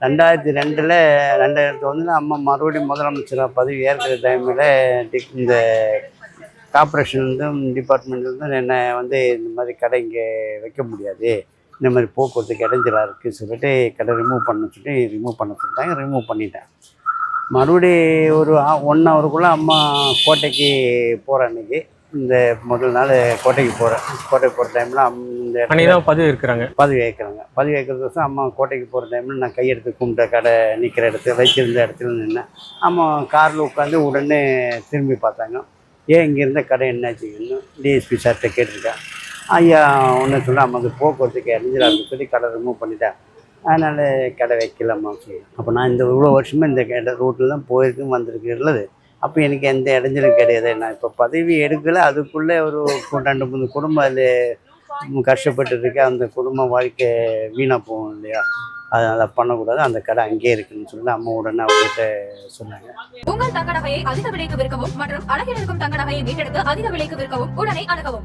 ரெண்டாயிரத்தி ரெண்டில் ரெண்டாயிரத்தி ஒன்றில் அம்மா மறுபடியும் முதலமைச்சராக பதவி ஏற்கிற டைமில் இந்த கார்பரேஷன்லேருந்தும் டிபார்ட்மெண்ட்லேருந்தும் என்னை வந்து இந்த மாதிரி கடை இங்கே வைக்க முடியாது. இந்த மாதிரி போக்குவரத்துக்கு இடைஞ்சலாக இருக்குது சொல்லிட்டு கடை ரிமூவ் பண்ண சொல்லி ரிமூவ் பண்ண சொல்லிட்டாங்க ரிமூவ் பண்ணிட்டேன் மறுபடி ஒரு ஒன் ஹவருக்குள்ளே அம்மா கோட்டைக்கு போகிற அன்னைக்கு இந்த முதல் நாள் கோட்டைக்கு போகிறேன் கோட்டைக்கு போகிற டைமில் இந்த பதிவு இருக்கிறாங்க பதவி வைக்கிறாங்க பதவி வைக்கிறதுக்கோசம் அம்மா கோட்டைக்கு போகிற டைமில் நான் கையெடுத்து கும்பிட்ட கடை நிற்கிற இடத்துல வச்சிருந்த இடத்துல நின்னேன். அம்மா காரில் உட்காந்து உடனே திரும்பி பார்த்தாங்க. ஏன் இங்கே இருந்த கடை என்னாச்சுன்னு டிஎஸ்பி சார்கிட்ட கேட்டிருக்கேன். ஐயா ஒன்று சொன்னால் அம்மா அது போக்குவரத்துக்கு இடைஞ்சலாக சொல்லி கடை ரிமூவ் பண்ணிட்டேன். அதனால் கடை வைக்கலாமா சொல்லி அப்போ நான் இந்த இவ்வளோ வருஷமாக இந்த கடை ரூட்டில் தான் போயிருக்கும் வந்திருக்கு உள்ளது அப்போ எனக்கு எந்த இடைஞ்சலும் கிடையாது. நான் இப்போ பதவி எடுக்கலை அதுக்குள்ளே ஒரு ரெண்டு மூணு குடும்பம் அதில் கஷ்டப்பட்டு இருக்க அந்த குடும்ப வாழ்க்கை வீணாக போகும் இல்லையா? அதனால் பண்ணக்கூடாது. அந்த கடை அங்கேயே இருக்குன்னு சொல்லி அம்மா உடனே அவங்ககிட்ட சொன்னாங்க. உங்கள் தங்க நகையை அதிக விலைக்கு விற்கவும் மற்றும் அழகில் இருக்கும் தங்க நகையை மீட்டெடுத்து அதிக விலைக்கு விற்கவும் உடனே அணுகவும்.